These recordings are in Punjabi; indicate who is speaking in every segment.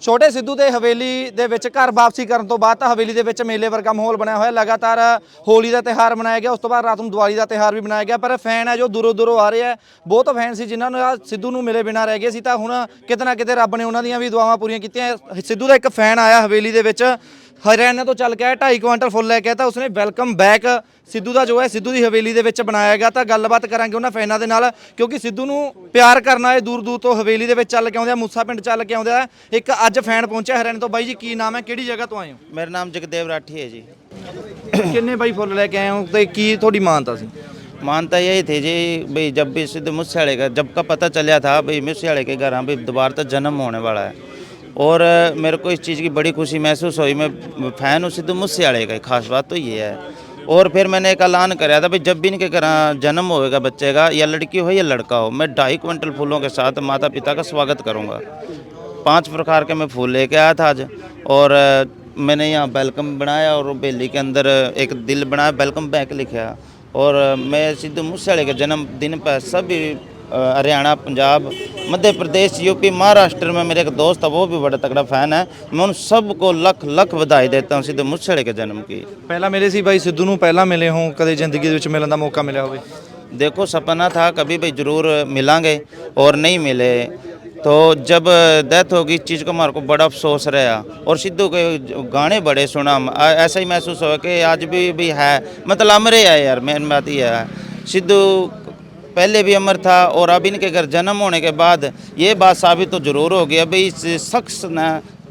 Speaker 1: ਛੋਟੇ ਸਿੱਧੂ ਦੇ ਹਵੇਲੀ ਦੇ ਵਿੱਚ ਘਰ ਵਾਪਸੀ ਕਰਨ ਤੋਂ ਬਾਅਦ ਤਾਂ ਹਵੇਲੀ ਦੇ ਵਿੱਚ ਮੇਲੇ ਵਰਗਾ ਮਾਹੌਲ ਬਣਿਆ ਹੋਇਆ। ਲਗਾਤਾਰ ਹੋਲੀ ਦਾ ਤਿਹਾਰ ਮਨਾਇਆ ਗਿਆ, ਉਸ ਤੋਂ ਬਾਅਦ ਰਾਤ ਨੂੰ ਦੀਵਾਲੀ ਦਾ ਤਿਹਾਰ ਵੀ ਮਨਾਇਆ ਗਿਆ। ਪਰ ਫੈਨ ਹੈ ਜੋ ਦੂਰੋਂ ਦੂਰੋਂ ਆ ਰਹੇ ਆ ਬਹੁਤ ਫੈਨ ਸੀ ਜਿਨ੍ਹਾਂ ਨੂੰ ਸਿੱਧੂ ਨੂੰ ਮਿਲੇ ਬਿਨਾਂ ਰਹਿ ਗਏ ਸੀ। ਤਾਂ ਹੁਣ ਕਿਤੇ ਨਾ ਕਿਤੇ ਰੱਬ ਨੇ ਉਹਨਾਂ ਦੀਆਂ ਵੀ ਦੁਆਵਾਂ ਪੂਰੀਆਂ ਕੀਤੀਆਂ। ਸਿੱਧੂ ਦਾ ਇੱਕ ਫੈਨ ਆਇਆ ਹਵੇਲੀ ਦੇ ਵਿੱਚ। ਹਰਿਆਣਾ ਤੋਂ ਚੱਲ ਕੇ ਆਇਆ 2.5 ਕੁਇੰਟਲ ਫੁੱਲ ਲੈ ਕੇ ਆਇਆ ਤਾਂ ਉਸਨੇ ਵੈਲਕਮ ਬੈਕ ਸਿੱਧੂ ਦਾ ਜੋ ਹੈ ਸਿੱਧੂ ਦੀ ਹਵੇਲੀ ਦੇ ਵਿੱਚ ਬਣਾਇਆ ਗਿਆ ਤਾਂ ਗੱਲਬਾਤ ਕਰਾਂਗੇ ਉਹਨਾਂ ਫੈਨਾਂ ਦੇ ਨਾਲ ਕਿਉਂਕਿ ਸਿੱਧੂ ਨੂੰ ਪਿਆਰ ਕਰਨ ਆਏ ਦੂਰ ਦੂਰ ਤੋਂ ਹਵੇਲੀ ਦੇ ਵਿੱਚ ਚੱਲ ਕੇ ਆਉਂਦੇ ਆ ਮੂਸਾ ਪਿੰਡ ਚੱਲ ਕੇ ਆਉਂਦੇ ਆ ਇੱਕ ਅੱਜ ਫੈਨ ਪਹੁੰਚਿਆ ਹਰਿਆਣੇ ਤੋਂ ਬਾਈ ਜੀ ਕੀ ਨਾਮ ਹੈ ਕਿਹੜੀ ਜਗ੍ਹਾ ਤੋਂ ਆਏ ਹੋ
Speaker 2: ਮੇਰਾ ਨਾਮ ਜਗਦੇਵ ਰਾਠੀ ਹੈ ਜੀ
Speaker 1: ਕਿੰਨੇ ਬਾਈ ਫੁੱਲ ਲੈ ਕੇ ਆਏ ਹੋ ਤੇ ਕੀ ਤੁਹਾਡੀ ਮਾਨਤਾ ਸੀ
Speaker 2: मानता यही थी जी भाई जब भी सिद्ध मुस्याड़े का जब का पता चला था भाई मुस्याड़े के घर भाई दोबारा तो जन्म होने वाला है और मेरे को इस चीज़ की बड़ी खुशी महसूस हुई। मैं फ़ैन हूँ सिद्ध मुस्याड़े का खास बात तो ये है। और फिर मैंने एक ऐलान कराया था, भाई जब भी इनके घर जन्म होएगा बच्चे का, या लड़की हो या लड़का हो, मैं ढाई क्विंटल फूलों के साथ माता पिता का स्वागत करूँगा। पाँच प्रकार के मैं फूल लेके आया था आज, और मैंने यहाँ वेलकम बनाया और बेली के अंदर एक दिल बनाया, वेलकम बैक लिखा। और मैं सिद्धू मूसेवाले के जन्मदिन पर सभी हरियाणा पंजाब मध्य प्रदेश यूपी महाराष्ट्र में मेरे एक दोस्त है वो भी बड़ा तगड़ा फ़ैन है मैं उन सबको लख लख बधाई देता हूँ सिद्धू मूसेवाले के जन्म की
Speaker 1: ਪਹਿਲਾਂ ਮਿਲੇ ਸੀ ਬਾਈ ਸਿੱਧੂ ਨੂੰ ਪਹਿਲਾਂ ਮਿਲੇ ਹੋ ਕਦੇ ਜ਼ਿੰਦਗੀ ਦੇ ਵਿੱਚ ਮਿਲਣ ਦਾ ਮੌਕਾ ਮਿਲਿਆ ਹੋਵੇ
Speaker 2: देखो सपना था कभी भी ज़रूर मिलेंगे और नहीं मिले तो जब डेथ होगी इस चीज़ का हमारे को बड़ा अफसोस रहा और सिद्धू के जो गाने बड़े सुना हम, आ- ऐसा ही महसूस हुआ कि आज भी भी है मतलब अमरे है यार मेन बात ये है सिद्धू पहले भी अमर था और अब इनके घर जन्म होने के बाद ये बात साबित तो ज़रूर हो गया भाई इस शख्स ने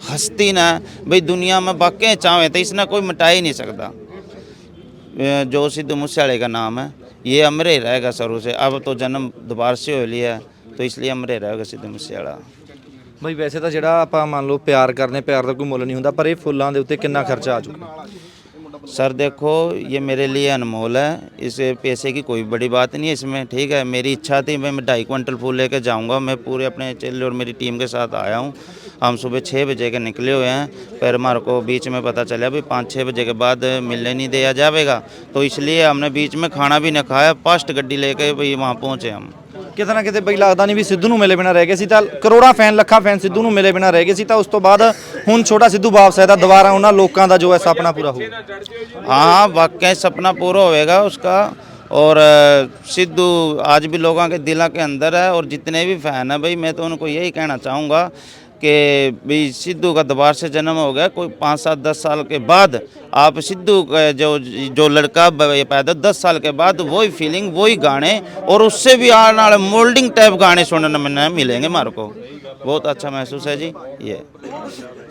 Speaker 2: हस्ती ने भाई दुनिया में बाक़ी चाहे तो इसने कोई मिटा ही नहीं सकता अ, जो सिद्धू मूसेवाले का नाम है ये अमर ही रहेगा शुरू से अब तो जन्म दोबारा से हो लिया है तो इसलिए अमर ही रहेगा सिद्धू मूसेवाला
Speaker 1: ਬਾਈ ਵੈਸੇ ਤਾਂ ਜਿਹੜਾ ਆਪਾਂ ਮੰਨ ਲਓ ਪਿਆਰ ਕਰਨੇ ਪਿਆਰ ਦਾ ਕੋਈ ਮੁੱਲ ਨਹੀਂ ਹੁੰਦਾ ਪਰ ਇਹ ਫੁੱਲਾਂ ਦੇ ਉੱਤੇ ਕਿੰਨਾ ਖਰਚਾ ਆ ਚੁੱਕਾ
Speaker 2: सर देखो, ये मेरे लिए अनमोल है। इस पैसे की कोई बड़ी बात नहीं है इसमें, ठीक है? मेरी इच्छा थी, मैं ढाई क्विंटल फूल लेकर जाऊँगा। मैं पूरे अपने चेले और मेरी टीम के साथ आया हूँ। हम सुबह छः बजे के निकले हुए हैं। फिर हमारे को बीच में पता चला भी पाँच छः बजे के बाद मिलने नहीं दिया जाएगा। तो इसलिए हमने बीच में खाना भी नहीं खाया, फास्ट गड्डी लेके भाई वहाँ पहुँचे हम।
Speaker 1: ਕਿਤੇ ਨਾ ਕਿਤੇ ਬਈ ਲੱਗਦਾ ਨਹੀਂ ਵੀ ਸਿੱਧੂ ਨੂੰ ਮਿਲੇ ਬਿਨਾਂ ਰਹਿ ਗਏ ਸੀ ਤਾਂ ਕਰੋੜਾਂ ਫੈਨ ਲੱਖਾਂ ਫੈਨ ਸਿੱਧੂ ਨੂੰ ਮਿਲੇ ਬਿਨਾਂ ਰਹਿ ਗਏ ਸੀ ਤਾਂ ਉਸ ਤੋਂ ਬਾਅਦ ਹੁਣ ਛੋਟਾ ਸਿੱਧੂ ਵਾਪਸ ਆਇਆ ਤਾਂ ਦੁਬਾਰਾ ਉਹਨਾਂ ਲੋਕਾਂ ਦਾ ਜੋ ਹੈ ਸੁਪਨਾ ਪੂਰਾ ਹੋਊਗਾ
Speaker 2: हाँ वाकई सपना पूरा होएगा उसका और अ, सिद्धू आज भी लोगों के दिलों के अंदर है और जितने भी फैन हैं भाई मैं तो उनको यही कहना चाहूँगा कि भाई सिद्धू का दोबारा से जन्म हो गया कोई पाँच सात दस साल के बाद आप सिद्धू का जो जो लड़का ब- ये पैदा दस साल के बाद वही फीलिंग वही गाने और उससे भी आने वाले मोल्डिंग टाइप गाने सुनने में मिलेंगे हमारे को बहुत अच्छा महसूस है जी ये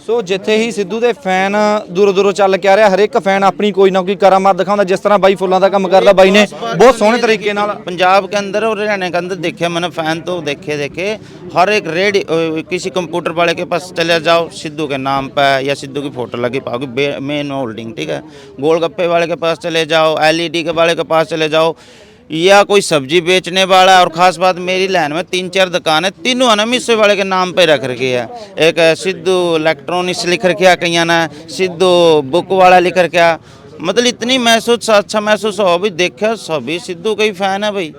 Speaker 1: ਸੋ ਜਿੱਥੇ ਹੀ ਸਿੱਧੂ ਦੇ ਫੈਨ ਦੂਰੋਂ ਦੂਰੋਂ ਚੱਲ ਕੇ ਆ ਰਿਹਾ ਹਰੇਕ ਫੈਨ ਆਪਣੀ ਕੋਈ ਨਾ ਕੋਈ ਕਰਾਮਾਤ ਦਿਖਾਉਂਦਾ ਜਿਸ ਤਰ੍ਹਾਂ ਬਾਈ ਫੁੱਲਾਂ ਦਾ ਕੰਮ ਕਰਦਾ ਬਾਈ ਨੇ ਬਹੁਤ ਸੋਹਣੇ ਤਰੀਕੇ ਨਾਲ
Speaker 2: पंजाब के अंदर और हरियाणा के अंदर देखे मैंने फैन तो देखे देखे हर एक रेडी किसी कंप्यूटर वाले के पास चले जाओ सिद्धू के नाम पे या सिद्धू की फोटो लगी पाओगे मेन होल्डिंग ठीक है? गोलगप्पे वाले के पास चले जाओ एलईडी के वाले के पास चले जाओ। या कोई सब्ज़ी बेचने वाला और ख़ास बात मेरी लाइन में तीन चार दुकान है, तीनों है ना मिस्से वाले के नाम पे रख रखी है। एक सिद्धू इलेक्ट्रॉनिक्स लिख रखा कहीं ना सिद्धू बुक वाला लिख रखा मतलब इतनी महसूस अच्छा महसूस हो भी देखा, सभी सिद्धू का ही फ़ैन है भाई।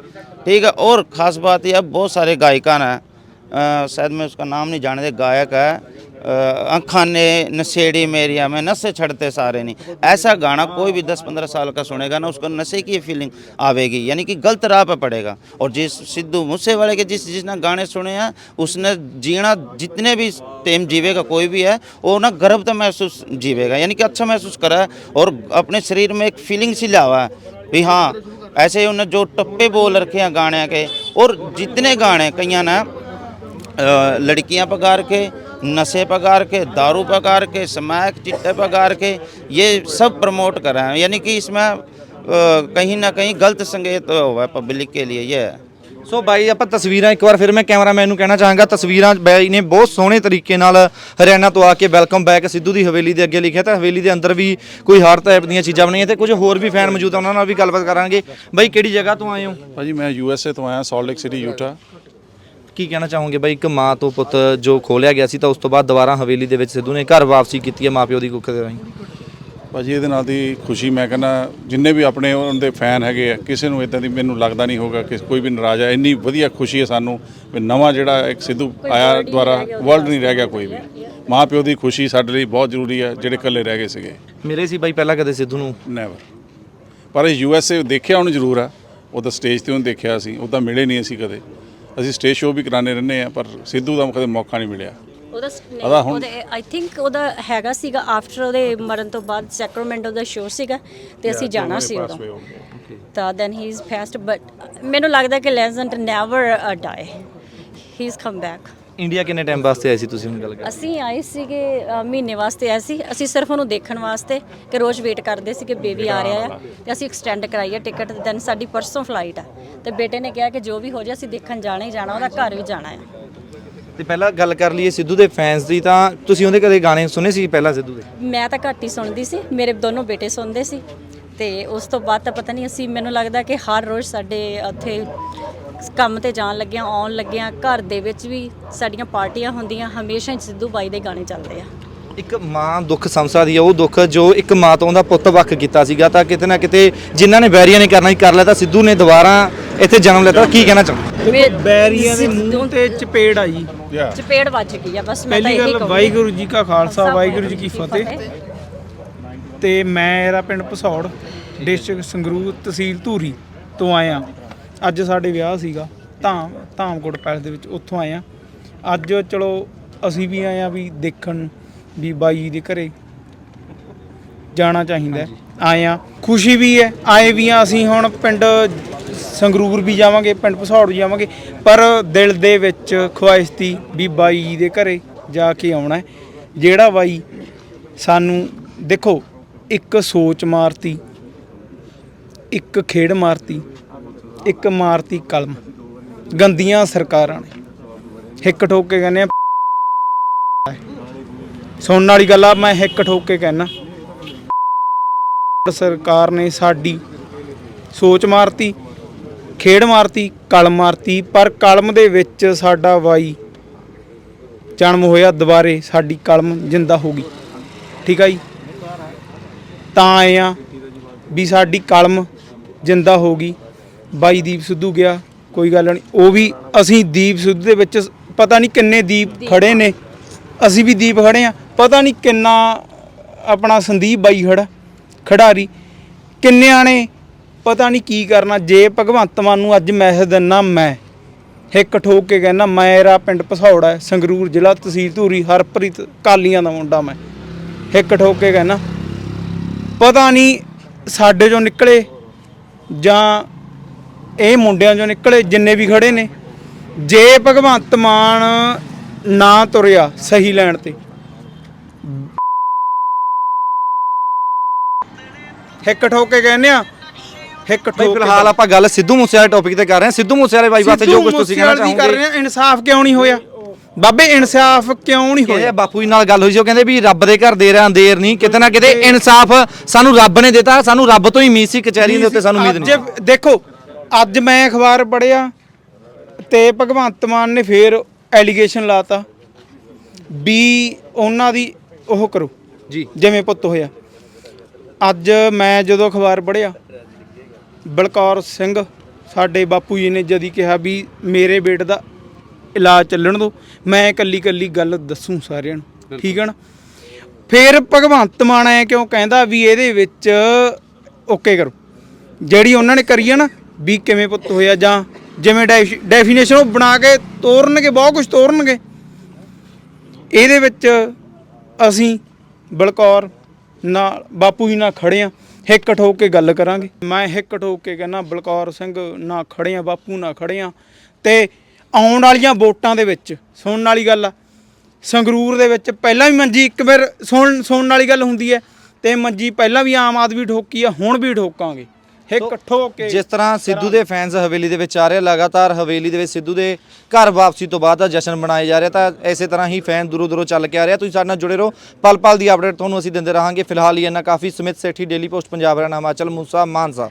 Speaker 2: ठीक है? और ख़ास बात यह, बहुत सारे गायकान हैं शायद मैं उसका नाम नहीं जानते गायक है। अखा ने नशेड़ी मेरिया में नशे छड़ते सारे नहीं ऐसा गाना कोई भी दस पंद्रह साल का सुनेगा ना, उसको नशे की फीलिंग आवेगी, यानी कि गलत राह पर पड़ेगा। और जिस सिद्धू मूसे वाले के जिस जिसने गाने सुने हैं, उसने जीना जितने भी टेम जीवेगा, कोई भी है, वो ना गर्व तो महसूस जीवेगा, यानी कि अच्छा महसूस करा है और अपने शरीर में एक फीलिंग सी लावा है भी हाँ ऐसे ही उन्हें जो टप्पे बोल रखे हैं गाने के, और जितने गाने कई ने लड़कियाँ पगार के नशे पगार के दारू पगार के स्मैक चिट्टे पगार के ये सब प्रमोट कर रहे हैं यानी कि इसमें अ, कहीं ना कहीं गलत संकेत हुआ है पब्लिक के लिए ये है
Speaker 1: ਸੋ ਬਾਈ ਆਪਾਂ ਤਸਵੀਰਾਂ ਇੱਕ ਵਾਰ ਫਿਰ ਮੈਂ ਕੈਮਰਾਮੈਨ ਨੂੰ ਕਹਿਣਾ ਚਾਹਾਂਗਾ ਤਸਵੀਰਾਂ ਬਾਈ ਨੇ ਬਹੁਤ ਸੋਹਣੇ ਤਰੀਕੇ ਨਾਲ ਹਰਿਆਣਾ ਤੋਂ ਆ ਕੇ ਵੈਲਕਮ ਬੈਕ ਸਿੱਧੂ ਦੀ ਹਵੇਲੀ ਦੇ ਅੱਗੇ ਲਿਖਿਆ ਤਾਂ ਹਵੇਲੀ ਦੇ ਅੰਦਰ ਵੀ ਕੋਈ ਹਰ ਟਾਈਪ ਦੀਆਂ ਚੀਜ਼ਾਂ ਬਣੀਆਂ ਤੇ ਕੁਝ ਹੋਰ ਵੀ ਫੈਨ ਮੌਜੂਦ ਆ ਉਹਨਾਂ ਨਾਲ ਵੀ ਗੱਲਬਾਤ ਕਰਾਂਗੇ ਬਾਈ ਕਿਹੜੀ ਜਗ੍ਹਾ ਤੋਂ ਆਏ ਹੋ
Speaker 3: ਭਾਜੀ ਮੈਂ ਯੂ ਐਸ ਏ ਤੋਂ ਆਇਆ ਸਾਲਟ ਲੇਕ ਸਿਟੀ ਯੂਟਾ
Speaker 1: ਕੀ ਕਹਿਣਾ ਚਾਹੋਗੇ ਬਾਈ? ਇੱਕ ਮਾਂ ਤੋਂ ਪੁੱਤ ਜੋ ਖੋਲਿਆ ਗਿਆ ਸੀ ਤਾਂ ਉਸ ਤੋਂ ਬਾਅਦ ਦੁਬਾਰਾ ਹਵੇਲੀ ਦੇ ਵਿੱਚ ਸਿੱਧੂ ਨੇ ਘਰ ਵਾਪਸੀ ਕੀਤੀ ਹੈ ਮਾਪਿਓ ਦੀ ਕੁੱਖ ਦੇ ਰਾਹੀਂ।
Speaker 3: ਭਾਜੀ ਇਹਦੇ ਨਾਲ ਦੀ ਖੁਸ਼ੀ ਮੈਂ ਕਹਿੰਦਾ ਜਿੰਨੇ ਵੀ ਆਪਣੇ ਉਹਨਾਂ ਦੇ ਫੈਨ ਹੈਗੇ ਆ ਕਿਸੇ ਨੂੰ ਇਦਾਂ ਦੀ ਮੈਨੂੰ ਲੱਗਦਾ ਨਹੀਂ ਹੋਗਾ ਕਿ ਕੋਈ ਵੀ ਨਾਰਾਜ਼ ਹੈ ਇੰਨੀ ਵਧੀਆ ਖੁਸ਼ੀ ਹੈ ਸਾਨੂੰ ਵੀ ਨਵਾਂ ਜਿਹੜਾ ਇੱਕ ਸਿੱਧੂ ਆਇਆ ਦੁਆਰਾ ਵਰਲਡ ਨਹੀਂ ਰਹਿ ਗਿਆ ਕੋਈ ਵੀ। ਮਾਂ ਪਿਓ ਦੀ ਖੁਸ਼ੀ ਸਾਡੇ ਲਈ ਬਹੁਤ ਜ਼ਰੂਰੀ ਹੈ ਜਿਹੜੇ ਇਕੱਲੇ ਰਹਿ ਗਏ ਸੀਗੇ।
Speaker 1: ਮਿਲੇ ਸੀ ਬਾਈ ਪਹਿਲਾਂ ਕਦੇ ਸਿੱਧੂ ਨੂੰ?
Speaker 3: ਨੈਵਰ ਪਰ ਯੂ ਐਸ ਏ ਦੇਖਿਆ ਉਹਨੂੰ ਜ਼ਰੂਰ ਆ। ਉਹਦਾ ਸਟੇਜ ਤੇ ਉਹਨੂੰ ਦੇਖਿਆ ਸੀ ਉਹਦਾ ਮਿਲੇ ਨਹੀਂ ਅਸੀਂ ਕਦੇ। ਅਸੀਂ ਸਟੇਜ ਸ਼ੋਅ ਵੀ ਕਰਾਣੇ ਰਹਿੰਦੇ ਆ ਪਰ ਸਿੱਧੂ ਦਾ ਕਦੇ ਮੌਕਾ ਨਹੀਂ ਮਿਲਿਆ।
Speaker 4: ਉਹਦਾ
Speaker 3: ਉਹਦਾ ਹੁਣ-
Speaker 4: ਉਹਦੇ ਆਈ ਥਿੰਕ ਉਹਦਾ ਹੈਗਾ ਸੀਗਾ ਆਫਟਰ ਉਹਦੇ ਮਰਨ ਤੋਂ ਬਾਅਦ ਸੈਕਰਾਮੈਂਟੋ ਦਾ ਸ਼ੋਅ ਸੀਗਾ ਤੇ ਅਸੀਂ ਜਾਣਾ ਸੀ ਉਦੋਂ। ਤਾਂ then he is fast but ਮੈਨੂੰ ਲੱਗਦਾ ਕਿ legend never die he is come back
Speaker 1: India ਕਿੰਨੇ ਟਾਈਮ ਵਾਸਤੇ ਆਏ ਸੀ ਤੁਸੀਂ ਹੁਣ ਗੱਲ ਕਰ
Speaker 4: ਅਸੀਂ ਆਏ ਸੀਗੇ ਅ, ਮਹੀਨੇ ਵਾਸਤੇ ਆਏ ਸੀ। ਅਸੀਂ ਸਿਰਫ ਉਹਨੂੰ ਦੇਖਣ ਵਾਸਤੇ ਕਿ ਰੋਜ਼ ਵੇਟ ਕਰਦੇ ਸੀ ਕਿ ਬੇਬੀ ਆ ਰਿਹਾ ਆ ਤੇ ਅਸੀਂ ਐਕਸਟੈਂਡ ਕਰਾਈ ਹੈ ਟਿਕਟ ਦੈਨ ਸਾਡੀ ਪਰਸੋਂ ਫਲਾਈਟ ਆ। ਤੇ ਬੇਟੇ ਨੇ ਕਿਹਾ ਕਿ ਜੋ ਵੀ ਹੋ ਜਾਏ ਅਸੀਂ ਦੇਖਣ ਜਾਣਾ ਹੀ ਜਾਣਾ ਉਹਦਾ ਘਰ ਵੀ ਜਾਣਾ ਆ।
Speaker 1: ਤੇ ਪਹਿਲਾਂ ਗੱਲ ਕਰ ਲਈਏ ਸਿੱਧੂ ਦੇ ਫੈਨਸ ਦੀ ਤਾਂ ਤੁਸੀਂ ਉਹਦੇ ਕਦੇ ਗਾਣੇ ਸੁਣੇ ਸੀ ਪਹਿਲਾਂ ਸਿੱਧੂ ਦੇ?
Speaker 4: ਮੈਂ ਤਾਂ ਘੱਟ ਹੀ ਸੁਣਦੀ ਸੀ ਮੇਰੇ ਦੋਨੋਂ ਬੇਟੇ ਸੁਣਦੇ ਸੀ। ਤੇ ਉਸ ਤੋਂ ਬਾਅਦ ਤਾਂ ਪਤਾ ਨਹੀਂ ਅਸੀਂ ਮੈਨੂੰ ਲੱਗਦਾ ਕਿ ਹਰ ਰੋਜ਼ ਸਾਡੇ ਉੱਥੇ ਕੰਮ ਤੇ ਜਾਣ ਲੱਗਿਆਂ ਆਉਣ ਲੱਗਿਆਂ ਘਰ ਦੇ ਵਿੱਚ ਵੀ ਸਾਡੀਆਂ ਪਾਰਟੀਆਂ ਹੁੰਦੀਆਂ ਹਮੇਸ਼ਾ ਹੀ ਸਿੱਧੂ ਬਾਈ ਦੇ ਗਾਣੇ ਚੱਲਦੇ ਆ।
Speaker 1: ਇੱਕ ਮਾਂ ਦੁੱਖ ਸਮਝਦੀ ਆ ਉਹ ਦੁੱਖ ਜੋ ਇੱਕ ਮਾਂ ਤੋਂ ਉਹਦਾ ਪੁੱਤ ਵੱਖ ਕੀਤਾ ਸੀਗਾ ਤਾਂ ਕਿਤੇ ਨਾ ਕਿਤੇ ਜਿਨ੍ਹਾਂ ਨੇ ਬੈਰੀਆਂ ਨੇ ਕਰਨਾ ਹੀ ਕਰ ਲਿਆ ਤਾਂ ਸਿੱਧੂ ਨੇ ਦੁਬਾਰਾ ਇੱਥੇ ਜਨਮ ਲਿਆ ਕੀ ਕਹਿਣਾ ਚਾਹੁੰਦੇ
Speaker 4: ਦੇਖੋ,
Speaker 5: ਬੈਰੀਆਂ ਦੇ ਮੂੰਹ ਤੇ ਚਪੇੜ ਆ ਜੀ
Speaker 4: ਚਪੇੜ ਵੱਜ ਗਈ ਆ ਬਸ ਮੈਂ ਤਾਂ
Speaker 5: ਪਹਿਲੀ
Speaker 4: ਇਹੀ
Speaker 5: ਗੱਲ
Speaker 4: ਕਹੂੰਗੀ।
Speaker 5: ਵਾਹਿਗੁਰੂ ਜੀ ਕਾ ਖਾਲਸਾ ਵਾਹਿਗੁਰੂ ਜੀ ਕੀ ਫਤਿਹ। ਤੇ ਮੈਂ ਮੇਰਾ ਪਿੰਡ ਭਸੌੜ ਡਿਸਟ੍ਰਿਕਟ ਸੰਗਰੂਰ ਤਹਿਸੀਲ ਧੂਰੀ ਤੋਂ ਆਇਆ। ਅੱਜ ਸਾਡੇ ਵਿਆਹ ਸੀਗਾ ਧਾਮ ਧਾਮਕੋਟ ਪੈਲਸ ਦੇ ਵਿੱਚ ਉੱਥੋਂ ਆਇਆ ਅੱਜ ਚਲੋ ਅਸੀਂ ਵੀ ਆਏ ਆ ਵੀ ਦੇਖਣ ਵੀ ਬਾਈ ਦੇ ਘਰੇ ਜਾਣਾ ਚਾਹੀਦਾ ਹੈ। ਆਏ ਆ ਖੁਸ਼ੀ ਵੀ ਹੈ ਆਏ ਵੀ ਆ ਅਸੀਂ ਹੁਣ ਪਿੰਡ ਸੰਗਰੂਰ ਵੀ ਜਾਵਾਂਗੇ ਪਿੰਡ ਭਸੌੜ ਵੀ ਜਾਵਾਂਗੇ ਪਰ ਦਿਲ ਦੇ ਵਿੱਚ ਖੁਆਇਸ਼ ਤੀ ਵੀ ਬਾਈ ਜੀ ਦੇ ਘਰੇ ਜਾ ਕੇ ਆਉਣਾ ਹੈ। ਜਿਹੜਾ ਬਾਈ ਸਾਨੂੰ ਦੇਖੋ ਇੱਕ ਸੋਚ ਮਾਰਤੀ ਇੱਕ ਖੇਡ ਮਾਰਤੀ ਇੱਕ ਮਾਰਤੀ ਕਲਮ। ਗੰਦੀਆਂ ਸਰਕਾਰਾਂ ਨੇ। ਹਿੱਕ ਠੋਕ ਕੇ ਕਹਿੰਦੇ ਆ, ਸੁਣਨ ਵਾਲੀ ਗੱਲ ਆ, ਮੈਂ ਹਿੱਕ ਠੋਕ ਕੇ ਕਹਿਣਾ ਸਰਕਾਰ ਨੇ ਸਾਡੀ ਸੋਚ ਮਾਰਤੀ, ਖੇਡ ਮਾਰਤੀ, ਕਲਮ ਮਾਰਤੀ, ਪਰ ਕਲਮ ਦੇ ਵਿੱਚ ਸਾਡਾ ਬਾਈ ਜਨਮ ਹੋਇਆ, ਦੁਬਾਰੇ ਸਾਡੀ ਕਲਮ ਜਿੰਦਾ ਹੋ ਗਈ। ਠੀਕ ਆ ਜੀ? ਤਾਂ ਆਏ ਆ ਵੀ ਸਾਡੀ ਕਲਮ ਜਿੰਦਾ ਹੋ ਗਈ। ਬਾਈ ਦੀਪ ਸਿੱਧੂ ਗਿਆ ਕੋਈ ਗੱਲ ਨਹੀਂ। ਉਹ ਵੀ ਅਸੀਂ ਦੀਪ ਸਿੱਧੂ ਦੇ ਵਿੱਚ ਪਤਾ ਨਹੀਂ ਕਿੰਨੇ ਦੀਪ ਖੜੇ ਨੇ। ਅਸੀਂ ਵੀ ਦੀਪ ਖੜੇ ਆ। ਪਤਾ ਨਹੀਂ ਕਿੰਨਾ ਆਪਣਾ ਸੰਦੀਪ ਬਾਈ ਖੜਾ ਖਿਡਾਰੀ। ਕਿੰਨਿਆਂ ਨੇ ਪਤਾ ਨਹੀਂ ਕੀ ਕਰਨਾ। ਜੇ ਭਗਵੰਤ ਮਾਨ ਨੂੰ ਅੱਜ ਮੈਸੇਜ ਦਿੰਨਾ ਮੈਂ ਹਿੱਕ ਠੋਕ ਕੇ ਕਹਿੰਦਾ ਮੇਰਾ ਪਿੰਡ ਭਸੌੜਾ ਹੈ ਸੰਗਰੂਰ ਜ਼ਿਲ੍ਹਾ ਤਹਿਸੀਲ ਧੂਰੀ ਹਰਪ੍ਰੀਤ ਕਾਲੀਆਂ ਦਾ ਮੁੰਡਾ ਮੈਂ। ਹਿੱਕ ਠੋਕ ਕੇ ਕਹਿੰਦਾ ਪਤਾ ਨਹੀਂ ਸਾਡੇ ਚੋਂ ਨਿਕਲੇ ਜਾਂ ਇਹ ਮੁੰਡਿਆਂ ਚੋਂ ਨਿਕਲੇ ਜਿੰਨੇ ਵੀ ਖੜੇ ਨੇ। ਜੇ ਭਗਵੰਤ ਮਾਨ ਨਾ ਤੁਰਿਆ ਸਹੀ ਲੈਣ ਤੇ। ਹਿੱਕ ਠੋਕ ਕੇ ਕਹਿੰਦੇ ਆ ਹਿੱਕ ਠੋਕ
Speaker 1: ਫਿਲਹਾਲ ਆਪਾਂ ਗੱਲ ਸਿੱਧੂ ਮੂਸੇ ਵਾਲੇ ਟੌਪਿਕ ਤੇ ਕਰ ਰਹੇ ਹਾਂ। ਸਿੱਧੂ ਮੂਸੇ ਵਾਲੇ ਬਾਈ ਵਾਸਤੇ ਜੋ ਕੁਝ ਤੁਸੀਂ ਕਹਿਣਾ
Speaker 5: ਮੂਸੇਵਾਲੇ ਦੀ ਕਰ
Speaker 1: ਚਾਹੋਗੇ।
Speaker 5: ਰਹੇ ਆ ਇਨਸਾਫ ਕਿਉਂ ਨਹੀਂ ਹੋਇਆ? ਬਾਬੇ ਇਨਸਾਫ ਕਿਉਂ ਨਹੀਂ ਹੋਇਆ?
Speaker 1: ਬਾਪੂ ਜੀ ਨਾਲ ਗੱਲ ਹੋਈ ਸੀ ਉਹ ਕਹਿੰਦੇ ਵੀ ਰੱਬ ਦੇ ਘਰ ਦੇ ਰਿਆਂ ਦੇਰ ਨਹੀਂ ਕਿਤੇ ਨਾ ਕਿਤੇ ਇਨਸਾਫ ਸਾਨੂੰ ਰੱਬ ਨੇ ਦਿੱਤਾ ਸਾਨੂੰ ਰੱਬ ਤੋਂ ਹੀ ਉਮੀਦ ਸੀ ਕਚਹਿਰੀ ਦੇ ਉੱਤੇ ਸਾਨੂੰ ਉਮੀਦ ਨਹੀਂ।
Speaker 5: ਦੇਖੋ ਅੱਜ ਮੈਂ ਅਖਬਾਰ ਪੜਿਆ ਤੇ ਭਗਵੰਤ ਮਾਨ ਨੇ ਫੇਰ ਐਲੀਗੇਸ਼ਨ ਲਾਤਾ ਵੀ ਉਹਨਾਂ ਦੀ ਉਹ ਕਰੋ
Speaker 1: ਜੀ।
Speaker 5: ਜਿਵੇਂ ਪੁੱਤ ਹੋਇਆ। ਅੱਜ ਮੈਂ ਜਦੋਂ ਅਖਬਾਰ ਪੜਿਆ ਬਲਕੌਰ ਸਿੰਘ ਸਾਡੇ ਬਾਪੂ ਜੀ ਨੇ ਜਦੀ ਕਿਹਾ ਵੀ ਮੇਰੇ ਬੇਟ ਦਾ ਇਲਾਜ ਚੱਲਣ ਦੋ ਮੈਂ ਕੱਲੀ ਕੱਲੀ ਗੱਲ ਦੱਸੂ ਸਾਰਿਆਂ ਨੂੰ ਠੀਕ ਹੈ ਨਾ? ਫਿਰ ਭਗਵੰਤ ਮਾਨ ਐ ਕਿਉਂ ਕਹਿੰਦਾ ਵੀ ਇਹਦੇ ਵਿੱਚ ਓਕੇ ਕਰੋ। ਜਿਹੜੀ ਉਹਨਾਂ ਨੇ ਕਰੀ ਹੈ ਨਾ ਵੀ ਕਿਵੇਂ ਪੁੱਤ ਹੋਇਆ ਜਾਂ ਜਿਵੇਂ ਡੈਫੀਨੇਸ਼ਨ ਉਹ ਬਣਾ ਕੇ ਤੋਰਨਗੇ, ਬਹੁਤ ਕੁਝ ਤੋਰਨਗੇ। ਇਹਦੇ ਵਿੱਚ ਅਸੀਂ ਬਲਕੌਰ ਨਾਲ, ਬਾਪੂ ਜੀ ਨਾਲ ਖੜੇ ਆ ਹਿੱਕ ਠੋਕ ਕੇ ਗੱਲ ਕਰਾਂਗੇ। ਮੈਂ ਹਿੱਕ ਠੋਕ ਕੇ ਕਹਿੰਦਾ, ਬਲਕੌਰ ਸਿੰਘ ਨਾਲ ਖੜੇ ਆ ਬਾਪੂ ਨਾਲ ਖੜੇ ਆ ਤੇ ਆਉਣ ਵਾਲੀਆਂ ਵੋਟਾਂ ਦੇ ਵਿੱਚ, ਸੁਣਨ ਵਾਲੀ ਗੱਲ ਆ, ਸੰਗਰੂਰ ਦੇ ਵਿੱਚ ਪਹਿਲਾਂ ਵੀ ਮੰਜੀ ਇੱਕ ਵਾਰ ਸੁਣ, ਸੁਣਨ ਵਾਲੀ ਗੱਲ ਹੁੰਦੀ ਹੈ, ਤੇ ਮੰਜੀ ਪਹਿਲਾਂ ਵੀ ਆਮ ਆਦਮੀ ਠੋਕੀ ਆ, ਹੁਣ ਵੀ ਠੋਕਾਂਗੇ। ਹਿੱਕ ਠੋਕ ਕੇ
Speaker 1: ਜਿਸ ਤਰ੍ਹਾਂ ਸਿੱਧੂ ਦੇ ਫੈਨਸ ਹਵੇਲੀ ਦੇ ਵਿੱਚ ਆ ਰਹੇ ਲਗਾਤਾਰ ਹਵੇਲੀ ਦੇ ਵਿੱਚ ਸਿੱਧੂ ਦੇ ਘਰ ਵਾਪਸੀ ਤੋਂ ਬਾਅਦ ਦਾ ਜਸ਼ਨ ਮਨਾਇਆ ਜਾ ਰਿਹਾ ਤਾਂ ਇਸੇ ਤਰ੍ਹਾਂ ਹੀ ਫੈਨ ਦੂਰੋਂ ਦੂਰੋਂ ਚੱਲ ਕੇ ਆ ਰਿਹਾ। ਤੁਸੀਂ ਸਾਡੇ ਨਾਲ ਜੁੜੇ ਰਹੋ। ਪਲ ਪਲ ਦੀ ਅਪਡੇਟ ਤੁਹਾਨੂੰ ਅਸੀਂ ਦਿੰਦੇ ਰਹਾਂਗੇ। ਫਿਲਹਾਲ ਹੀ ਇਹਨਾਂ ਕਾਫੀ ਸਮਿਤ ਸੇਠੀ ਡੇਲੀ ਪੋਸਟ ਪੰਜਾਬ ਹਰਿਆਣਾ ਹਿਮਾਚਲ ਮੂਸਾ ਮਾਨਸਾ।